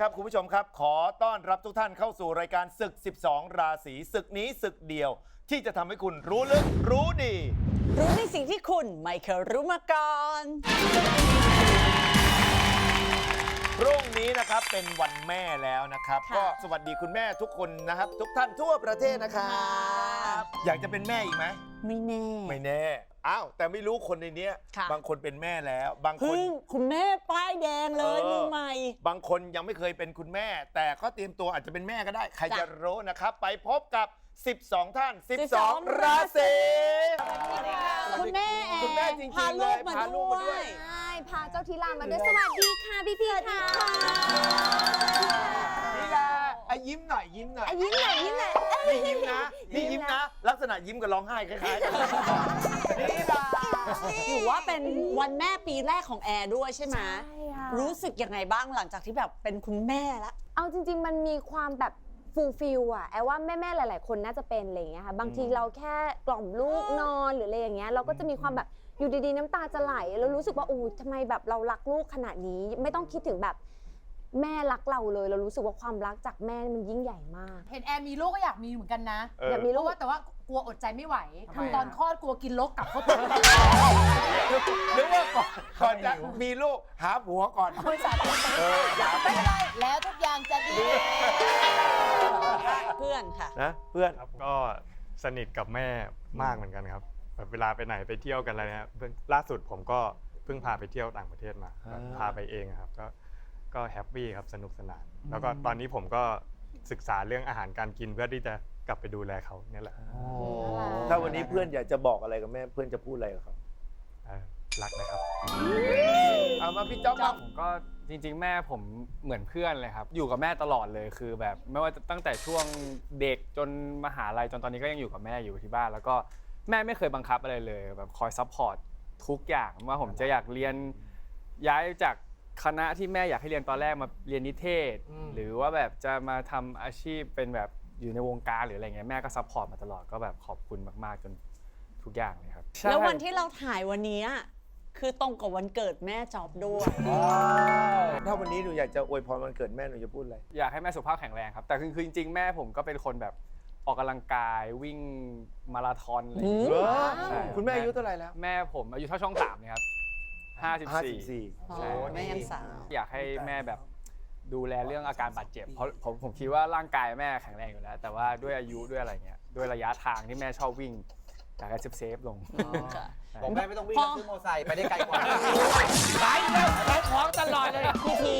ครับคุณผู้ชมครับ ขอต้อนรับทุกท่านเข้าสู่รายการศึก 12 ราศีศึกนี้ศึกเดียว ที่จะทำให้คุณรู้ลึกรู้ดี รู้ในสิ่งที่คุณไม่เคยรู้มาก่อน พรุ่งนี้นะครับเป็นวันแม่แล้วนะครับ ค่ะ ก็สวัสดีคุณแม่ทุกคนนะครับ ทุกท่านทั่วประเทศนะครับค่ะอยากจะเป็นแม่อีกไหมไม่แน่ ไม่แน่อ้าวแต่ไม่รู้คนในเนี้ยค่ะ บางคนเป็นแม่แล้ว บางคน เพึ่งคุณแม่ป้ายแดงเลยเออ มือใหม่ บางคนยังไม่เคยเป็นคุณแม่ แต่ก็เตรียมตัวอาจจะเป็นแม่ก็ได้ ใครจ้ะจะรู้นะครับ ไปพบกับ 12 ท่าน 12 12ราศีคุณแม่แอนคุณแม่จริงพาๆเลลูยกมาพาลูกมาด้ด้ววยยใช่พาเจ้าทีลามาด้วยสวัสดีค่ะพี่พี่ๆค่ะนี่ละอะยิ้มหน่อยยิ้มหน่อยอะยิ้มหน่อยยิ้มหน่อยเอ้ยนี่ยิ้มนะนี่ยิ้มนะ ลักษณะยิ้มกับร้องไห้คล้ายๆกันนี่ละ ถือว่าเป็นวันแม่ปีแรกของแอร์ด้วยใช่ไหมใช่ค่ะ รู้สึกยังไงบ้างหลังจากที่แบบเป็นคุณแม่แล้วเอาจริง ๆ มันมีความแบบฟูลฟิลอะแอลว่าแม่ ๆ หลาย ๆ คนน่าจะเป็นอะไรอย่างเงี้ยค่ะ บางทีเราแค่กล่อมลูกนอนหรืออะไรอย่างเงี้ยเราก็จะมีความแบบอยู่ดี ๆ น้ำตาจะไหลแล้วรู้สึกว่าอู้ทำไมแบบเรารักลูกขนาดนี้ ไม่ต้องคิดถึงแบบแม่รักเราเลย เรารู้สึกว่าความรักจากแม่มันยิ่งใหญ่มาก เห็นแอร์มีลูกก็อยากมีเหมือนกันนะ เอออยากมีเพลูราะกว่าแต่ว่า กลัวอดใจไม่ไหว ทำไมอะ ตอนคลอดกลัวกินลกกลับเข้าไปหรือว่าก่อนก่อนจะมีลูกหาผัวก่อนบริษัทเอออยากไม่เป็นไรแล้วทุกอย่างจะดี เพื่อนค่ะ นะเพื่อน ครับก็สนิทกับแม่มากเหมือนกันครับแบบเวลาไปไหนไปเที่ยวกันอะไรนะครับเพิ่งล่าสุดผมก็เพิ่งพาไปเที่ยวต่างประเทศมาอ่า พาไปเองอะครับก็ก็แฮปปี้ครับสนุกสนาน แล้วก็ตอนนี้ผมก็ศึกษาเรื่องอาหารการกินเพื่อที่จะ กลับไปดูแลเขาเนี่ยแหละถ้าวันนี้เพื่อนอยากจะบอกอะไรกับแม่เพื่อนจะพูดอะไรกับเขาเออรักนะครับเอามาพี่จ๊อบบ้างผมก็จริง ๆ แม่ผมเหมือนเพื่อนเลยครับ อยู่กับแม่ตลอดเลยคือแบบไม่ว่าจะตั้งแต่ช่วงเด็กจนมหาลัยจนตอนนี้ก็ยังอยู่กับแม่อยู่ที่บ้าน แล้วก็แม่ไม่เคยบังคับอะไรเลยแบบคอยซัพพอร์ตทุกอย่างว่าผมจะอยากเรียนย้ายจากคณะที่แม่อยากให้เรียนตอนแรกมาเรียนนิเทศ หรือว่าแบบจะมาทำอาชีพเป็นแบบ อยู่ในวงการหรืออะไรเงี้ยแม่ก็ซัพพอร์ตมาตลอดก็แบบขอบคุณมากๆจนทุกอย่างเลยครับแล้ววันที่เราถ่ายวันนี้อะคือตรงกับวันเกิดแม่จอบด้วย ถ้าวันนี้หนูอยากจะอวยพรวันเกิดแม่หนูจะพูดอะไร อยากให้แม่สุขภาพแข็งแรงครับ แต่คือคือจริงๆ แม่ผมก็เป็นคนแบบออกกำลังกายวิ่งมาราธอนอะไรอย่างเงี้ยอืมใช่คุณแม่อายุเท่าไหร่แล้ว แม่ผมอายุเท่าช่องสามเนี่ยครับห้าสิบสี่อ๋อใช่แม่ยังสาว อยากให้แม่แบบ ดูแลเรื่องอาการบาดเจ็บเพราะผมผมคิดว่าร่างกายแม่แข็งแรงอยู่แล้ว แต่ว่าด้วยอายุด้วยอะไรเงี้ยด้วยระยะทางที่แม่ชอบวิ่งอยากให้เซฟเซฟๆลง ค่ะ บอกแม่ไม่ต้องวิ่งพอนะซื้อมอเตอร์ไซค์ไปได้ไกลกว่าขายแล้วขายของตลอดเลย พี่ที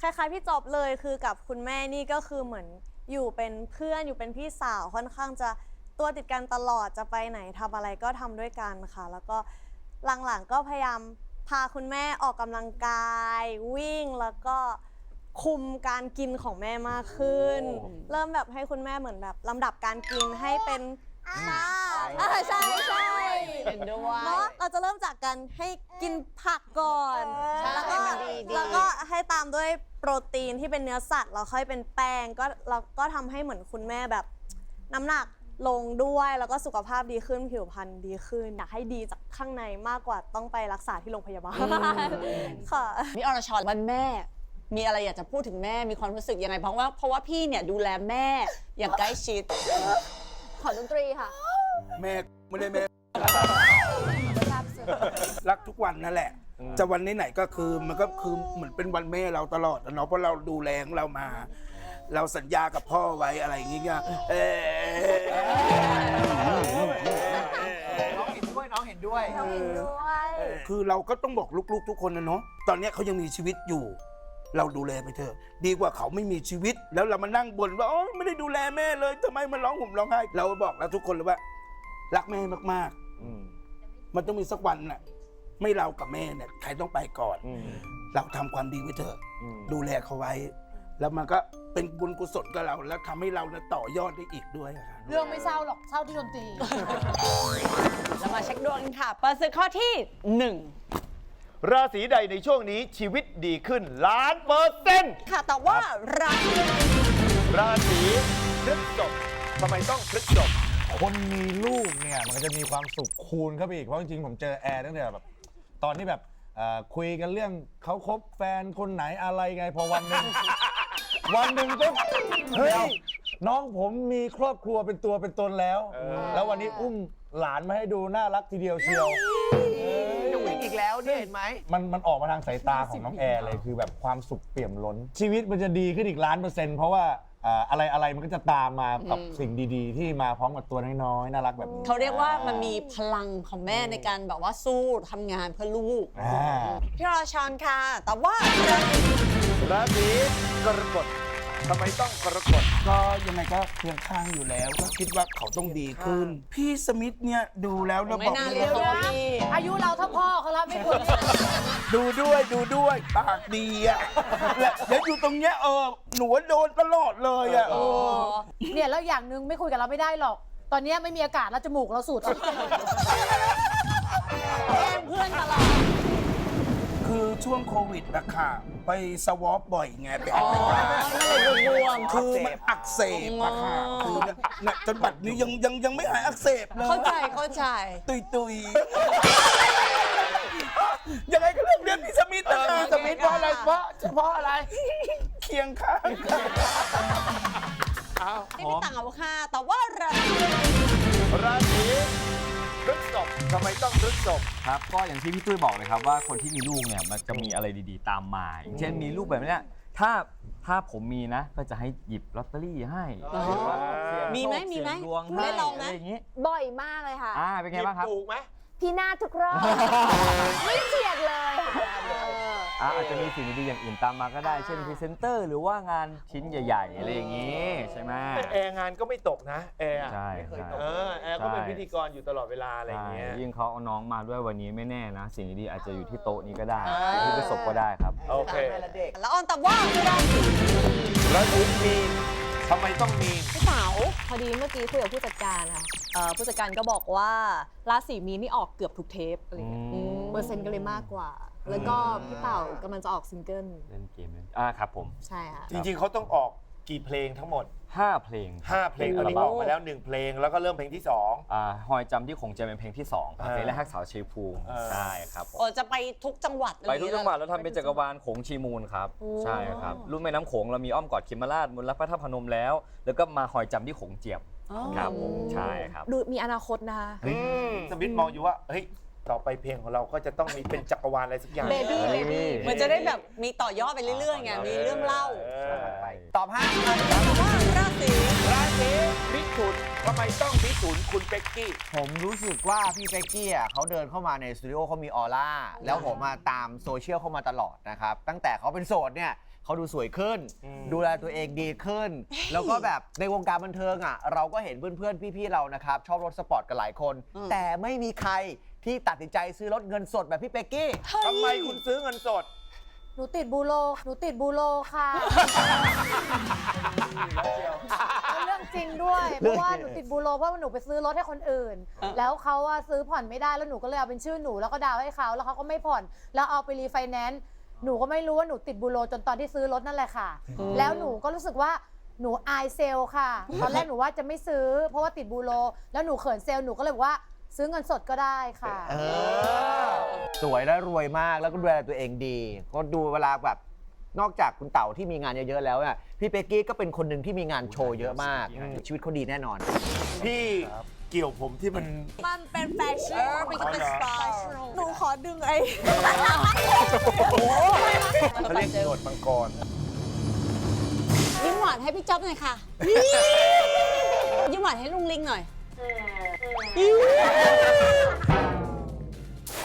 คล้ายๆพี่จอบเลยคือกับคุณแม่นี่ก็คือเหมือนอยู่เป็นเพื่อนอยู่เป็นพี่สาวค่อนข้างจะตัวติดกันตลอดจะไปไหนทำอะไรก็ทำด้วยกันค่ะ แล้วก็หลังๆก็พยายามพาคุณแม่ออกกำลังกาย วิ่งแล้วก็ คุมการกินของแม่มากขึ้นเริ่มแบบให้คุณแม่เหมือนแบบลำดับการกินให้เป็นใช่อ่าใช่ใช่เป็นด้วย เนาะเราจะเริ่มจากการให้กินผักก่อน ใช่แล้วก็มันดีดี แล้วก็ให้ตามด้วยโปรตีนที่เป็นเนื้อสัตว์แล้วค่อยเป็นแป้งก็เราก็ทำให้เหมือนคุณแม่แบบ น้ำหนักลงด้วยแล้วก็สุขภาพดีขึ้นผิวพรรณดีขึ้นอยากให้ดีจากข้างในมากกว่าต้องไปรักษาที่โรงพยาบาลค่ะ นี่อรชรวันแม่ มีอะไรอยากจะพูดถึงแม่มีความรู้สึกยังไงเพราะว่าเพราะว่าพี่เนี่ยดูแลแม่อย่างใกล้ชิด ขอดนตรีค่ะแม่ไม่ได้แม่รักทุกวันนั่นแหละ จะวันไหนๆก็คือมันก็คือเหมือนเป็นวันแม่เราตลอดอะเนาะเพราะเราดูแลของเรามา เราสัญญากับพ่อไว้อะไรอย่างเงี้ยเออน้องเห็นด้วยน้องเห็นด้วยคือเราก็ต้องบอกลูกๆทุกคนนะเนาะตอนเนี้ยเขายังมีชีวิตอยู่ เราดูแลไปเถอะดีกว่าเขาไม่มีชีวิต แล้วเรามานั่งบ่นว่าโอ๊ยไม่ได้ดูแลแม่เลยทำไมมันร้องห่มร้องไห้เราบอกแล้วทุกคนเลยว่า รักแม่มากๆมันต้องมีสักวันน่ะไม่เรากับแม่เนี่ยใครต้องไปก่อนเราทำความดีไว้เถอะดูแลเขาไว้ แล้วมันก็เป็นบุญกุศลกับเรา แล้วทำให้เราเนี่ยต่อยอดได้อีกด้วยอะค่ะเรื่องไม่เศร้าหรอกเศร้าที่ดนตรี เรามาเช็คดวงกันค่ะ เปิดศึกข้อที่หนึ่ง ราศีใดในช่วงนี้ชีวิตดีขึ้นล้านเปอร์เซ็นต์ค่ะแต่ว่าราศีราศีพฤษภทำไมต้องพฤษภคนมีลูกเนี่ยมันก็จะมีความสุขคูณเข้าไปอีก เพราะจริงๆผมเจอแอร์ตั้งแต่แบบตอนที่แบบเอ่อคุยกันเรื่องเขาคบแฟนคนไหนอะไรไงพอวันหนึ่ง วันหนึ่งก็เฮ้ยน้องผมมีครอบครัวเป็นตัวเป็นตนแล้ว แล้ววันนี้อุ้มหลานมาให้ดูน่ารักทีเดียวเชียวหนูอี กแล้วเนี่ยเห็นไหม มันมันออกมาทางสายตาของน้องแอร์เลยคือแบบความสุขเปี่ยมล้น ชีวิตมันจะดีขึ้นอีกล้านเปอร์เซ็นต์เพราะว่าอ่าอะไรอะไรมันก็จะตามมากับสิ่งดีๆ ที่มาพร้อมกับตัวน้อยๆน่ารักแบบนี้เขาเรียกว่ามันมีพลังของแม่ในการแบบว่าสู้ทำงานเพื่อลูก อ่า พี่ราชอนค่ะ แต่ว่า ราศีกรกฎ ทำไมต้องกรกฎก็ยังไงก็เคียงข้างอยู่แล้ว ก็คิดว่าเขาต้องดีขึ้น พี่สมิธเนี่ยดูแล้วเราไม่บอกน่าเลเรียยกเขาว่าพี่อายุเราเท่าพ่อเขาแล้วไม่ควรเรียกดูด้วยดูด้วยปากดีอะและเดี๋ยวอยู่ตรงเนี้ยเออหนูว่าโดนตลอดเลยอะเออเนี่ยแล้วอย่างหนึ่งไม่คุยกับเราไม่ได้หรอก ตอนเนี้ยไม่มีอากาศแล้วจมูกเราสูดออกซิเจนแกล้งเพื่อนตลอด คือช่วงโควิดอะค่ะ ไปสวอปบ่อยไงไปอ๋อัอดนั่นเลยบวมคือมันอักเสบอะค่ะอ๋อคือเนี่ยจนบัดนี้ยังยังยังไม่หายอักเสบเลยเข้าใจเข้าใจ ตุยตุยยังไงก็เรื่องเรียนพี่สมิธนะคะสมิธเพราะอะไรเพราะเพราะอะไร เคียงข้างไม่มีต่างกับค่ะแต่ว่าราศีราศี พฤษบทำไมต้องพฤษบครับก็อย่างที่พี่ตุ้ยบอกเลยครับว่าคนที่มีลูกเนี่ยมันจะมีอะไรดีๆ ตามมาอย่างเช่นมีลูกแบบเนี้ยถ้าถ้าผมมีนะ ก็จะให้หยิบลอตเตอรี่ให้หรือว่าเสี่ยงมีไหมโชคมีไหมเสี่ยงดวงได้ให้ลองไหม อะไรอย่างงี้บ่อยมากเลยค่ะ อ่าเป็นไงบ้างครับ ถูกไหม พี่หน้าทุกรอบไม่เฉียดเลยค่ะอ่าอาจจะมีสิ่งดีๆอย่างอื่นตามมาก็ได้ เช่นพรีเซนเตอร์หรือว่างานชิ้นใหญ่ๆอะไรอย่างงี้ ใช่ไหมแต่แอร์งานก็ไม่ตกนะแอร์อะใช่ใช่เออแอร์ก็เป็นใช่พิธีกรอยู่ตลอดเวลาอะไรอย่างเงี้ย ใช่ยิ่งเขาเอาน้องมาด้วยวันนี้ไม่แน่นะ สิ่งดีๆอาจจะอยู่ที่โต๊ะนี้ก็ได้อ่าที่ประสบก็ได้ครับ โอเค แล้วออนแต่ว่า ราศีราศีมีน ทำไมต้องมีนพี่สาวพอดีเมื่อกี้คุยกับผู้จัดการค่ะเอ่อผู้จัดการก็บอกว่าราศีมีนนี่ออกเกือบทุกเทปอะไรเงี้ยอืม เปอร์เซ็นต์ก็เลยมากกว่า แล้วก็พี่เต่ากำลังจะออกซิงเกิลเล่นเกมเล่นอ่าครับผม ใช่ค่ะ จริงๆเขาต้องออกกี่เพลงทั้งหมด 5 เพลงครับ5เพลงอันนี้ออกมาแล้ว1เพลงแล้วก็เริ่มเพลงที่2อ่าหอยจำที่คงจะเป็นเพลงที่2ครับอ่าเพลงแรกฮักสาวชัยภูมิอ่าใช่ครับผมโอ้จะไปทุกจังหวัดอะไปรอย่าทุกเยจังหวัดแล้วทำเป็นจักรวาลโขงชีมูลครับใช่ครับรุ่นแม่น้ำโขงเรามีอ้อมกอดคิมราชมนต์รักพระธาตุพนมแล้ว แล้วก็มาหอยจำที่โขงเจียมอ๋อครับผมใช่ครับ ดูมีอนาคตนะคะ อืมสมิธมองอยู่ว่าเฮ้ย ต่อไปเพลงของเราก็จะต้องมีเป็นจักรวาลอะไรสักอย่าง เบบี้เบบี้มันจะได้แบบมีต่อยอดไปเรื่อยๆไง มีเรื่องเล่าเออตอบห้าแต่ว่าราศีราศีมิถุนทำไมต้องมิถุนคุณเป็กกี้ ผมรู้สึกว่าพี่เป๊กกี้อะเขาเดินเข้ามาในสตูดิโอเขามีออร่า แล้วผมมาตามโซเชียลเข้ามาตลอดนะครับ ตั้งแต่เขาเป็นโสดเนี่ยเขาดูสวยขึ้นอืมดูแลตัวเองดีขึ้น แล้วก็แบบในวงการบันเทิงอะ เราก็เห็นเพื่อนๆ พี่ๆ เรานะครับ ชอบรถสปอร์ตกันหลายคน แต่ไม่มีใคร ที่ตัดสินใจซื้อรถเงินสดแบบพี่เป๊กกี้ทำไมคุณซื้อเงินสด หนูติดบูโร หนูติดบูโรค่ะเป็นเรื่องจริงด้วย เพราะว่าหนูติดบูโรเพราะว่าหนูไปซื้อรถให้คนอื่น แล้วเขาอะซื้อผ่อนไม่ได้ แล้วหนูก็เลยเอาเป็นชื่อหนูแล้วก็ดาวน์ให้เขาแล้วเขาก็ไม่ผ่อน แล้วเอาไปรีไฟแนนซ์ หนูก็ไม่รู้ว่าหนูติดบูโรจนตอนที่ซื้อรถนั่นแหละค่ะ แล้วหนูก็รู้สึกว่าหนูอายเซลล์ค่ะ ตอนแรกหนูว่าจะไม่ซื้อ เพราะว่าติดบูโร แล้วหนูเขินเซลล์หนูก็เลยบอกว่า ซื้อเงินสดก็ได้ค่ะ เออ สวยและรวยมากแล้วก็ดูแลตัวเองดี ก็ดูเวลาแบบนอกจากคุณเต่าที่มีงานเยอะๆแล้วเนี่ยพี่เป๊กกี้ก็เป็นคนหนึ่งที่มีงานโชว์เยอะมาก ชีวิตเขาดีแน่นอน พี่เกี่ยวผมที่มันมันเป็นแฟชั่นเออมันก็เป็นสไตล์หนูขอดึงไอ้เขาเรียกหนวดมังกรยิ้มหวานให้พี่จ๊อบหน่อยค่ะยิ้มหวานให้ลุงลิงหน่อย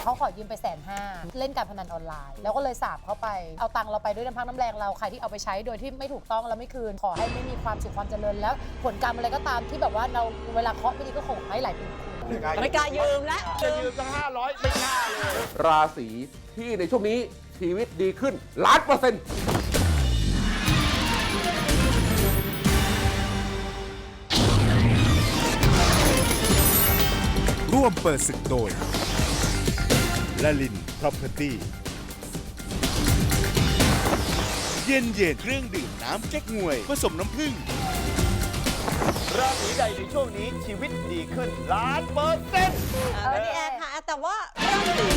เขาขอยืมไปแสนห้าเล่นการพนันออนไลน์ แล้วก็เลยสาบเขาไปเอาตังค์เราไปด้วยน้ำพักน้ำแรงเราใครที่เอาไปใช้โดยที่ไม่ถูกต้องแล้วไม่คืน ขอให้ไม่มีความสุขความเจริญแล้ว ผลกรรมอะไรก็ตามที่แบบว่าเราเวลาเคาะไม่ดีก็ขอให้ไหลเป็นคืนไม่กล้ายืมแล้วจะยืมสักห้าร้อยไม่กล้าเลยราศีที่ในช่วงนี้ชีวิตดีขึ้นล้านเปอร์เซ็นต์ ร่วมเปิดศึกโดยลลิน Property เย็นเย็นๆเครื่องดื่มน้ำเจ๊กงวย ผสมน้ำผึ้งราศีใดในช่วงนี้ชีวิตดีขึ้นล้านเปอร์เซ็นต์เออพี่แอนค่ะ แต่ว่าราศี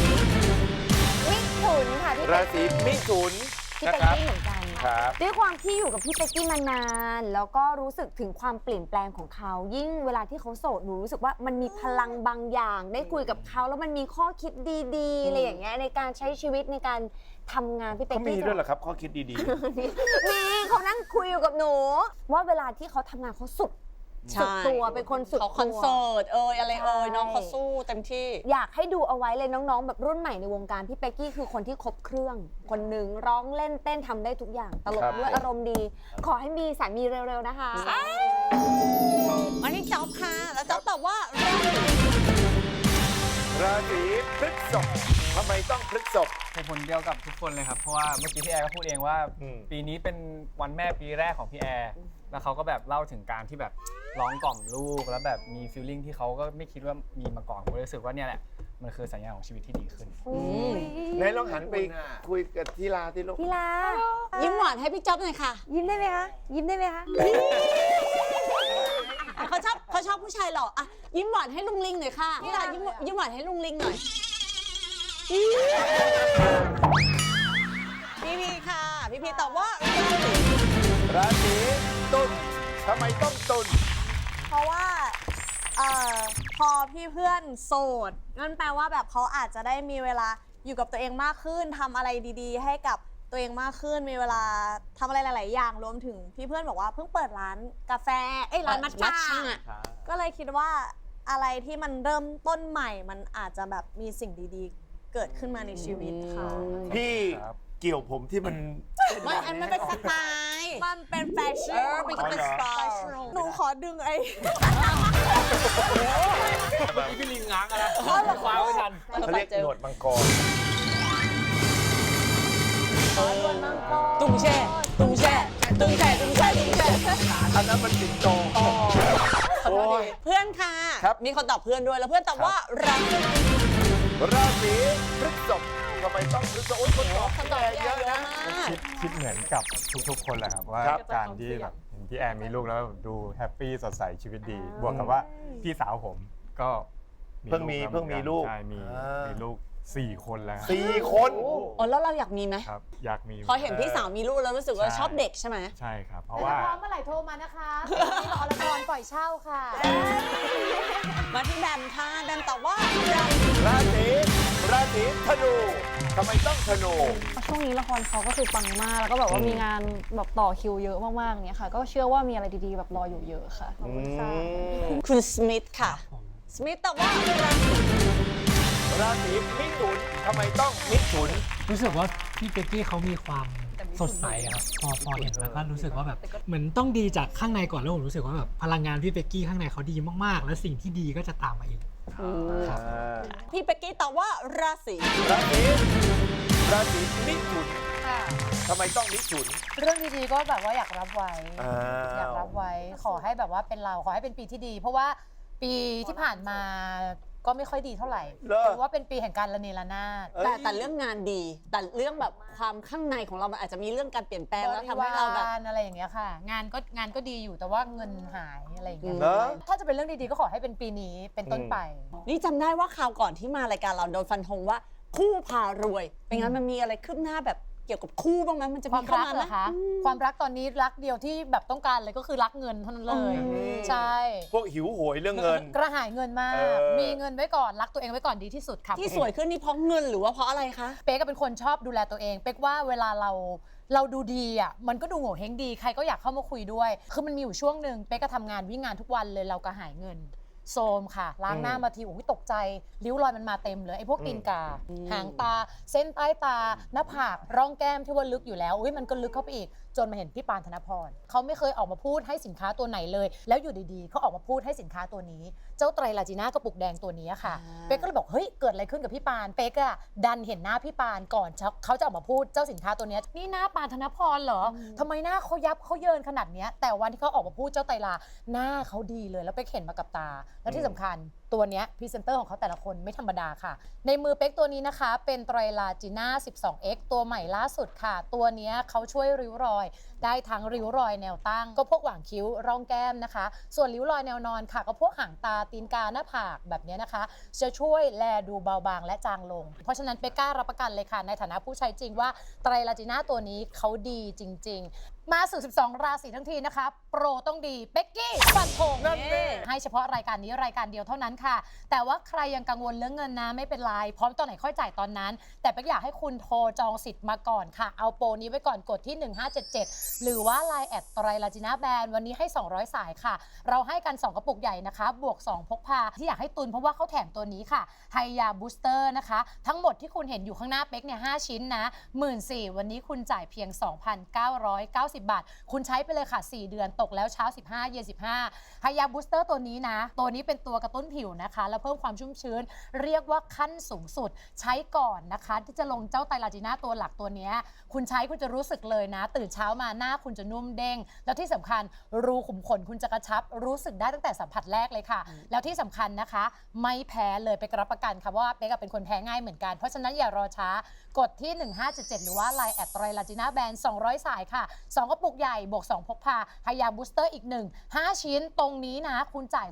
มิถุนค่ะพี่ราศีมิถุนพี่นะเป็กครับกี้เหมือนกัน ครับ ด้วยความที่อยู่กับพี่เป๊กกี้มานาน แล้วก็รู้สึกถึงความเปลี่ยนแปลงของเขา ยิ่งเวลาที่เขาโสดหนูรู้สึกว่ามันมีพลังบางอย่าง ได้คุยกับเขาแล้วมันมีข้อคิดดีๆอะไรอย่างเงี้ยในการใช้ชีวิตในการทำงานพี่เป๊กเขามีกี้ด้วยเหรอครับ ข้อคิดดี มีเขานั่งคุยอยู่กับหนู ว่าเวลาที่เขาทำงานเขาสุดใช่ สุดตัวเป็นคนสุดเขาคอนเสิร์ตเอยอะไรเอยใช่น้องเขาสู้เต็มที่ อยากให้ดูเอาไว้เลยน้องๆ แบบรุ่นใหม่ในวงการพี่เป๊กกี้คือคนที่ครบเครื่อง คนหนึ่งร้องเล่นเต้นทำได้ทุกอย่างตลกครับด้วยอารมณ์ดี ขอให้มีสามีเร็วๆนะคะ อันนี้จ๊อบค่ะ แล้วจ๊อบตอบว่าๆราศีพฤษภทำไมต้องพฤษภ เหตุผลเดียวกับทุกคนเลยครับ เพราะว่าเมื่อกี้พี่แอร์ก็พูดเองว่า อืม ปีนี้เป็นวันแม่ปีแรกของพี่แอร์ แล้วเขาก็แบบเล่าถึงการที่แบบร้องกล่อมลูกแล้วแบบมีฟีลลิ่งที่เขาก็ไม่คิดว่ามีมาก่อนผมเลยรู้สึกว่าเนี่ยแหละมันคือสัญญาณของชีวิตที่ดีขึ้น ไหนลองหันไปคุยกับทีลาที่ลูกพี่ลายิ้มหวานให้พี่จ๊อบหน่อยค่ะยิ้มได้ไหมคะยิ้มได้ไหมคะเขาชอบเขาชอบผู้ชายหล่ออะยิ้มหวานให้ลุงลิงหน่อยค่ะพี่ลายิ้มยิ้มหวานให้ลุงลิงหน่อยพี่พีค่ะ พี่พีตอบว่า ราศีราศี ตุลทำไมต้องตุลเพราะว่าเอ่อพอพี่เพื่อนโสดนั่นแปลว่าแบบเขาอาจจะได้มีเวลาอยู่กับตัวเองมากขึ้นทำอะไรดีๆ ให้กับตัวเองมากขึ้นมีเวลาทำอะไรหลาย ๆ อย่างรวมถึงพี่เพื่อนบอกว่าเพิ่งเปิดร้านกาแฟเอ้ยร้านมัทมัทฉะฉะ ก็เลยคิดว่าอะไรที่มันเริ่มต้นใหม่มันอาจจะแบบมีสิ่งดีๆ เกิดขึ้นมาในชีวิตค่ะ พี่ครับเกี่ยวผมที่มัน ไม่อันมันเป็นสไตล์ มันเป็นแฟชั่นเออเป็นเป็นสไตล์หนูขอดึงไอ้พี่ลิงง้างอะไรคว้าไม่ทันเขาเรียกหนวดมังกรตุ้งแช่ตุ้งแช่ตุ้งแช่ตุ้งแช่ตุ้งแช่อันนั้นมันสิงโตขอโทษทีเพื่อนค่ะครับมีคนตอบเพื่อนด้วยแล้วเพื่อนตอบว่าราศีราศีพฤษภ ทำไมต้องพฤษภโอ้ยคนตอบคนตอบแก่เยเยอะอะนะนะ คิดคิดเหมือนกับทุกๆ คนแหละครับว่าครับการที่แบบเห็นพี่แอนมีลูกแล้วดูแฮปปี้สดใสชีวิตดี บวกกับว่าพี่สาวผมก็เพิ่งมีแล้วเพิ่งมีลูกใช่มีอ่ามี มีลูกสี่คนแล้วสี่คนอ๋อแล้วเราอยากมีไหมครับ อยากมีพอเห็นพี่สาวมีลูกแล้วรู้สึกว่าใช่ชอบเด็กใช่ไหมใช่ครับ เพราะแต่ว่า ถ้าพร้อมเมื่อไหร่โทรมานะคะนี่รอละครปล่อยเช่าค่ะ มาที่แบมค่ะแบมตอบว่า ราศีราศีราศีธนูทำไมต้องธนู ช่วงนี้ละครเขาก็คือปังมาก แล้วก็แบบว่ามีงานแบบต่อคิวเยอะมากๆเนี่ยค่ะ ก็เชื่อว่ามีอะไรดีๆแบบรออยู่เยอะค่ะคุณสมิธค่ะ สมิธตอบว่าราศีราศีมิถุนทำไมต้องมิถุน รู้สึกว่าพี่เป๊กกี้เขามีความ สดใสอะครับพอพอเห็นแล้วก็รู้สึกว่าแบบเหมือนต้องดีจากข้างในก่อนแล้วผมรู้สึกว่าแบบพลังงานพี่เป๊กกี้ข้างในเขาดีมากๆ แล้วสิ่งที่ดีก็จะตามมาเอง ครับ พี่เป็กกี้ตอบว่าราศีราศีราศีมิถุนทำไมต้องมิถุน เรื่องดีๆก็แบบว่าอยากรับไว้ อ้าว อยากรับไว้ ขอให้แบบว่าเป็นเรา ขอให้เป็นปีที่ดี เพราะว่าปีที่ผ่านมา ก็ไม่ค่อยดีเท่าไหร่เหรอ ถือว่าเป็นปีแห่งการระเนระนาด แต่แต่เรื่องงานดี แต่เรื่องแบบความข้างในของเรามันอาจจะมีเรื่องการเปลี่ยนแปลงแล้วทำให้เราแบบ บริวารอะไรอย่างเงี้ยค่ะ งานก็งานก็ดีอยู่แต่ว่าเงินหายอะไรอย่างเงี้ยเหรอ ถ้าจะเป็นเรื่องดีๆก็ขอให้เป็นปีนี้เป็นต้นไป นี่จำได้ว่าคราวก่อนที่มารายการเราโดนฟันธงว่าคู่พารวยเป็นงั้นมันมีอะไรคืบหน้าแบบเกี่ยวกับคู่บ้างไหมมันจะคมีวามเข้ารักมาเหไหรม อคะความรักตอนนี้รักเดียวที่แบบต้องการเลยก็คือรักเงินเท่านั้นเลยใช่ พวกหิวโหยเรื่องเงิน กระหายเงินมาก เออ มีเงินไว้ก่อนรักตัวเองไว้ก่อนดีที่สุดค่ะที่สวยขึ้นนี่เพราะเงินหรือว่าเพราะอะไรคะ เป๊กก็เป็นคนชอบดูแลตัวเอง เป๊กว่าเวลาเราเราดูดีอะมันก็ดูโง่เฮงดีใครก็อยากเข้ามาคุยด้วย คือมันมีอยู่ช่วงหนึ่งเป๊กก็ทำงานวิ่งงานทุกวันเลยเรากระหายเงิน โซมค่ะ ล้างหน้าอืมมาทีโอ้ยตกใจ ริ้วรอยมันมาเต็มเลยไอ้พวกตีนกา หางตา เส้นใต้ตา หน้าผาก ร่องแก้มที่ว่าลึกอยู่แล้วอุ้ยมันก็ลึกเข้าไปอีกจนมาเห็นพี่ปานธนพรเขาไม่เคยออกมาพูดให้สินค้าตัวไหนเลย แล้วอยู่ดีๆเขาออกมาพูดให้สินค้าตัวนี้ เจ้าไตรลาจีน่ากระปุกแดงตัวนี้ค่ะอ่าเป๊กก็เลยบอกเฮ้ยเกิดอะไรขึ้นกับพี่ปานเป๊กอะดันเห็นหน้าพี่ปานก่อนเขาเขาจะออกมาพูดเจ้าสินค้าตัวเนี้ยนี่หน้าปานธนพรเหรอทำไมหน้าเขายับเขาเยินขนาดเนี้ยแต่วันที่เขาออกมาพูดเจ้าไตรลาหน้าเขาดีเลย แล้วเป๊กเห็นมากับตา และที่สำคัญ ตัวเนี้ยพรีเซนเตอร์ของเขาแต่ละคนไม่ธรรมดาค่ะ ในมือเป๊กตัวนี้นะคะ เป็นไตรลาจีน่า 12x ตัวใหม่ล่าสุดค่ะ ตัวเนี้ยเขาช่วยริ้วรอย ได้ทั้งริ้วรอยแนวตั้ง ก็พวกหว่างคิ้วร่องแก้มนะคะ ส่วนริ้วรอยแนวนอนค่ะ ก็พวกหางตาตีนกาหน้าผากแบบนี้นะคะ จะช่วยแลดูเบาบางและจางลง เพราะฉะนั้นเป๊กกล้ารับประกันเลยค่ะ ในฐานะผู้ใช้จริงว่าไตรลาจิน่าตัวนี้เขาดีจริง ๆ มาสู่ 12 ราศีทั้งทีนะคะ โปรต้องดีเป๊กกี้ฟันธงให้เฉพาะรายการนี้รายการเดียวเท่านั้นค่ะ แต่ว่าใครยังกังวลเรื่องเงินนะไม่เป็นไรพร้อมตอนไหนค่อยจ่ายตอนนั้น แต่เป๊กอยากให้คุณโทรจองสิทธิ์มาก่อนค่ะ เอาโปรนี้ไว้ก่อนกดที่ 1577 หรือว่า Line แอดไตรลาจิน่าแบรนด์วันนี้ให้ 200 สายค่ะ เราให้กัน 2 กระปุกใหญ่นะคะ บวก 2 พกพา ที่อยากให้ตุนเพราะว่าเขาแถมตัวนี้ค่ะไฮยาบูสเตอร์นะคะ ทั้งหมดที่คุณเห็นอยู่ข้างหน้าเป๊กเนี่ย5ชิ้นนะ1 4ื่นวันนี้คุณจ่ายเพียง 2,990บาท คุณใช้ไปเลยค่ะ 4 เดือนตกแล้วเช้า 15 เย็น 15ไฮยาบูสเตอร์ตัวนี้นะ ตัวนี้เป็นตัวกระตุ้นผิวนะคะ แล้วเพิ่มความชุ่มชื้น เรียกว่าขั้นสูงสุด ใช้ก่อนนะคะ ที่จะลงเจ้าไตรลาจีน่าตัวหลักตัวเนี้ยคุณใช้คุณจะรู้สึกเลยนะ ตื่นเช้ามาหน้าคุณจะนุ่มเด้ง แล้วที่สำคัญรูขุมขนคุณจะกระชับ รู้สึกได้ตั้งแต่สัมผัสแรกเลยค่ะ แล้วที่สำคัญนะคะ ไม่แพ้เลยไปกรับประกันค่ะว่าเป๊กอะเป็นคนแพ้ง่ายเหมือนกัน เพราะฉะนั้นอย่ารอช้ากดที่ 1577 หรือว่า Line แอดไตรลาจิน่าแบรนด์200 สายค่ะ2 กระปุกใหญ่ บวก 2 พกพาไฮยาบูสเตอร์อีก 1 5 ชิ้นตรงนี้นะ คุณจ่าย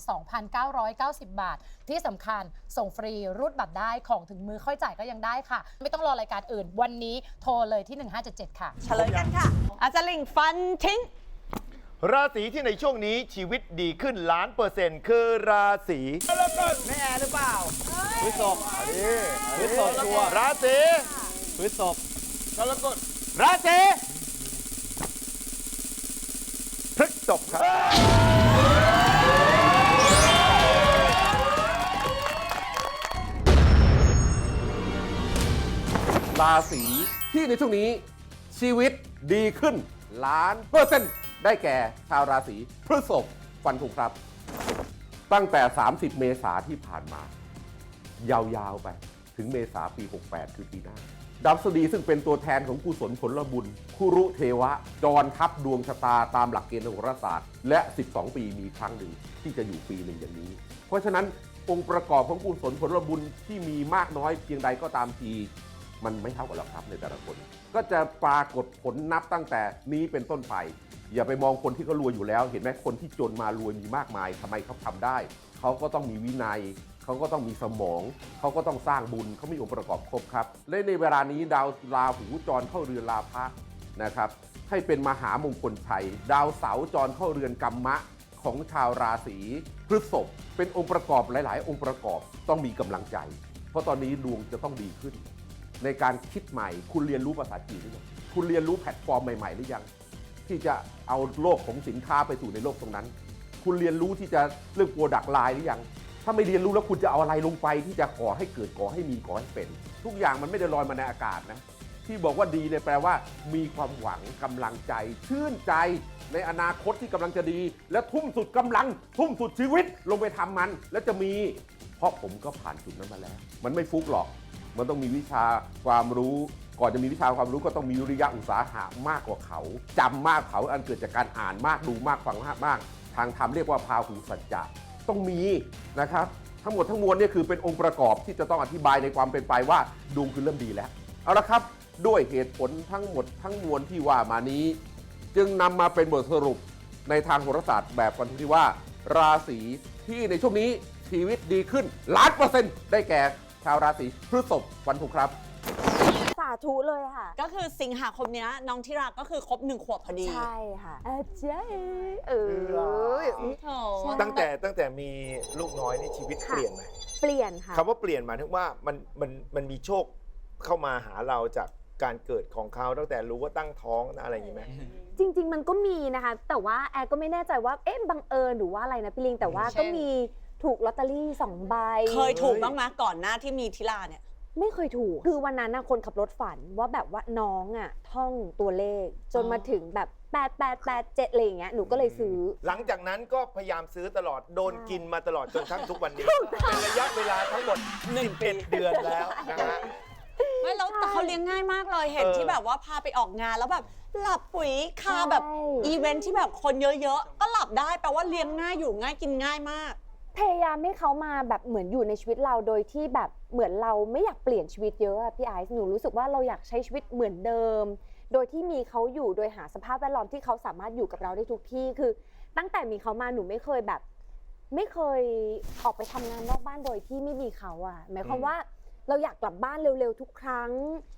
2,990 บาท ที่สำคัญส่งฟรีรูดบัตรได้ของถึงมือค่อยจ่ายก็ยังได้ค่ะ ไม่ต้องรอรายการอื่น วันนี้โทรเลยที่ 1577 ค่ะ เฉลยกันค่ะ อาจารย์ลิงฟันทิ้ง ราศีที่ในช่วงนี้ชีวิตดีขึ้นล้านเปอร์เซ็นต์คือราศีแม่แอร์หรือเปล่าพฤษภพฤษภชัวร์ราศีพฤษภกรกฎราศี ศีที่ในช่วงนี้ชีวิตดีขึ้นล้านเปอร์เซ็นต์ได้แก่ชาวราศีพฤษภฟันธงครับ ตั้งแต่ 30 เมษาที่ผ่านมา ยาวๆไปถึงเมษาปี 68 คือปีหน้าดาวพฤษฎีซึ่งเป็นตัวแทนของกุศลผลบุญคุรุเทวะ จรทับดวงชะตาตามหลักเกณฑ์โหราศาสตร์ และ 12 ปีมีครั้งหนึ่งที่จะอยู่ปีหนึ่งอย่างนี้ เพราะฉะนั้นองค์ประกอบของกุศลผลบุญที่มีมากน้อยเพียงใดก็ตามที มันไม่เท่ากันหรอกครับในแต่ละคน ก็จะปรากฏผลนับตั้งแต่นี้เป็นต้นไป อย่าไปมองคนที่เขารวยอยู่แล้ว เห็นไหมคนที่จนมารวยมีมากมายทำไมเขาทำได้ เขาก็ต้องมีวินัย เขาก็ต้องมีสมอง เขาก็ต้องสร้างบุญเขามีองค์ประกอบครบครับ และในเวลานี้ดาวราหูจรเข้าเรือนลาภะนะครับให้เป็นมหามงคลชัย ดาวเสาจรเข้าเรือนกรรมะของชาวราศีพฤษภเป็นองค์ประกอบหลาย ๆ องค์ประกอบต้องมีกำลังใจ เพราะตอนนี้ดวงจะต้องดีขึ้น ในการคิดใหม่ คุณเรียนรู้ภาษาจีนหรือยังคุณเรียนรู้แพลตฟอร์มใหม่ๆหรือยัง ที่จะเอาโลกของสินค้าไปสู่ในโลกตรงนั้น คุณเรียนรู้ที่จะเรื่องโปรดักต์ไลน์หรือยัง ถ้าไม่เรียนรู้แล้วคุณจะเอาอะไรลงไป ที่จะก่อให้เกิดก่อให้มีก่อให้เป็น ทุกอย่างมันไม่ได้ลอยมาในอากาศนะที่บอกว่าดีเนี่ยแปลว่า มีความหวังกำลังใจ ชื่นใจในอนาคตที่กำลังจะดี และทุ่มสุดกำลัง ทุ่มสุดชีวิตลงไปทำมัน แล้วจะมี เพราะผมก็ผ่านจุดนั้นมาแล้ว มันไม่ฟุกหรอก มันต้องมีวิชาความรู้ ก่อนจะมีวิชาความรู้ก็ต้องมีวิริยะอุตสาหะมากกว่าเขาจำมากเขาอันเกิดจากการอ่านมากดูมากฟังมากมากทางธรรมเรียกว่าพาหูสัจจะต้องมีนะครับ ทั้งหมดทั้งมวลเนี่ยคือเป็นองค์ประกอบที่จะต้องอธิบายในความเป็นไปว่าดวงคือเริ่มดีแล้ว เอาละครับ ด้วยเหตุผลทั้งหมดทั้งมวลที่ว่ามานี้ จึงนำมาเป็นบทสรุปในทางโหราศาสตร์แบบกันที่ว่า ราศีที่ในช่วงนี้ชีวิตดีขึ้นล้านเปอร์เซ็นต์ได้แก่ ชาวราศีพฤษภวันถูกครับ สาธุเลยค่ะ ก็คือสิงหาคมเนี้ยน้องที่รักก็คือครบหนึ่งขวบพอดีใช่ค่ะอาจารย์เออ โถตั้งแต่ตั้งแต่มีลูกน้อยนี่ชีวิตค่ะ เปลี่ยนไหมเปลี่ยนค่ะ คำว่าเปลี่ยนหมายถึงว่ามันมันมันมีโชคเข้ามาหาเราจากการเกิดของเขาตั้งแต่รู้ว่าตั้งท้องนะอะไรอย่างนี้ไหม จริง ๆ มันก็มีนะคะ แต่ว่าแอร์ก็ไม่แน่ใจว่าเอ๊ะบังเอิญหรือว่าอะไรนะพี่ลิงแต่ว่าก็มี ถูกลอตเตอรี่สองใบ เคยถูกบ้างไหมก่อนหน้าที่มีทิลาเนี่ย ไม่เคยถูก คือวันนั้นนะคนขับรถฝันว่าแบบว่าน้องอะท่องตัวเลข จนมาถึงแบบ8 8 8 7อะไรอย่างเงี้ยหนูก็เลยซื้อ หลังจากนั้นก็พยายามซื้อตลอดโดนกินมาตลอดจนทั้งทุกวันนี้ เป็นระยะเวลาทั้งหมด11เดือนแล้วนะฮะ ไม่แล้วแต่เขาเลี้ยงง่ายมากเลยเห็นเออ ที่แบบว่าพาไปออกงานแล้วแบบหลับปุ๋ยคาแบบใช่ อีเวนท์ที่แบบคนเยอะๆ ก็หลับได้แปลว่าเลี้ยงง่ายอยู่ง่ายกินง่ายมาก พยายามให้เขามาแบบเหมือนอยู่ในชีวิตเราโดยที่แบบเหมือนเราไม่อยากเปลี่ยนชีวิตเยอะอะพี่ไอซ์หนูรู้สึกว่าเราอยากใช้ชีวิตเหมือนเดิม โดยที่มีเขาอยู่โดยหาสภาพแวดล้อมที่เขาสามารถอยู่กับเราได้ทุกที่คือ ตั้งแต่มีเขามาหนูไม่เคยแบบ ไม่เคยออกไปทำงานนอกบ้านโดยที่ไม่มีเขาอะหมายความว่า เราอยากกลับบ้านเร็วๆทุกครั้ง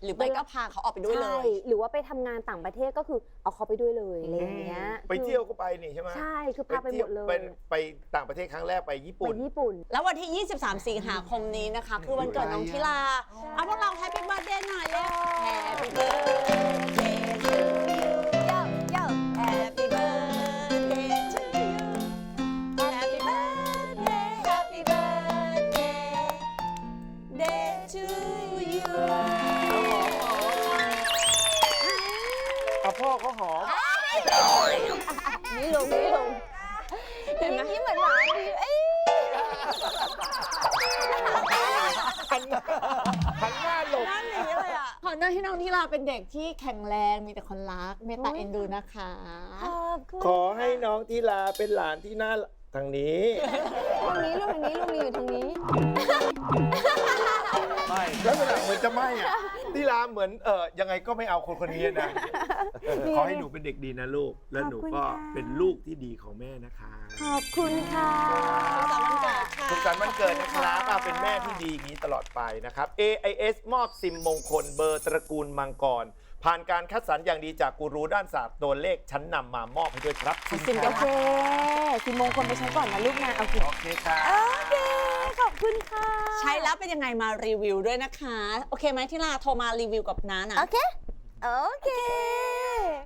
หรือไม่ก็พาเขาออกไปด้วยเลยใช่หรือว่าไปทำงานต่างประเทศก็คือเอาเขาไปด้วยเลยอะไรอย่างเงี้ยไปเที่ยวก็ไปนี่ใช่ไหมใช่คือพาไปหมดเลยไปไปต่างประเทศครั้งแรกไปญี่ไปปุ่น ญี่ปุ่น แล้ววันที่ 23 สิงหาคมนี้นะคะ คือวันเกิดน้องทิลา เอาพวกเราแฮปปี้เบิร์ดเดย์หน่อยเร็ว Happy birthday to you yo เอาพ่อเขาหอม นี่ลงนี่ลงเห็นไหมนี่เหมือนหลานดีเอ้ยหันหน้าหันหน้าหลบ นั่นหนีเลยอะขอหน้าให้น้องทิลาเป็นเด็กที่แข็งแรงมีแต่คนรักเมตตาเอ็นดูนะคะ ขอบคุณ ขอให้น้องทิลาเป็นหลานที่น่า ทางนี้ทางนี้ลูกทางนี้ลูกนี่อยู่ทางนี้ ไม่ลักษณะเหมือนจะไม่อะทิลาเหมือนเออยังไงก็ไม่เอาคนคนนี้นะ ขอให้หนูเป็นเด็กดีนะลูก แล้วหนูก็เป็นลูกที่ดีของแม่นะคะขอบคุณค่ะ สุขสันต์วันเกิดนะครับอะเป็นแม่ที่ดีอย่างนี้ตลอดไปนะครับ AIS มอบซิมมงคลเบอร์ตระกูลมังกร ผ่านการคัดสรรอย่างดีจากกูรูด้านศาสตร์ตัวเลขชั้นนำมามอบให้ด้วยครับสินโอเคสินมงคลไปใช้ก่อนนะลูกนะโอเคโอเคครับโอเคขอบคุณค่ะ ใช้แล้วเป็นยังไงมารีวิวด้วยนะคะ โอเคไหมทิลาโทรมารีวิวกับน้านะ โอเค โอเค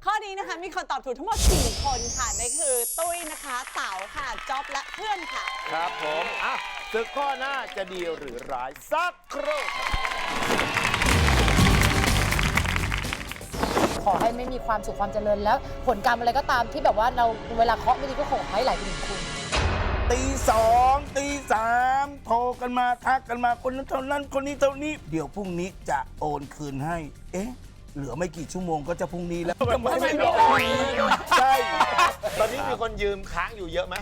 ข้อนี้นะคะมีคนตอบถูกทั้งหมด 4 คนค่ะนั่นคือตุ้ยนะคะเต๋าค่ะจ๊อบและเพื่อนค่ะ ครับผม อะศึกข้อหน้าจะดีหรือร้ายสักครู่ครับ ขอให้ไม่มีความสุขความเจริญแล้ว ผลกรรมอะไรก็ตามที่แบบว่าเราเวลาเคาะไม่ดีก็ขอให้ไหลไปถึงคุณ ตีสองตีสามโทรกันมาทักกันมาคนนั้นเท่านั้นคนนี้เท่านี้ เดี๋ยวพรุ่งนี้จะโอนคืนให้ เอ๊ะ เหลือไม่กี่ชั่วโมงก็จะพรุ่งนี้แล้วทำไมไม่รอ ใช่ ตอนนี้มีคนยืมค้างอยู่เยอะไหม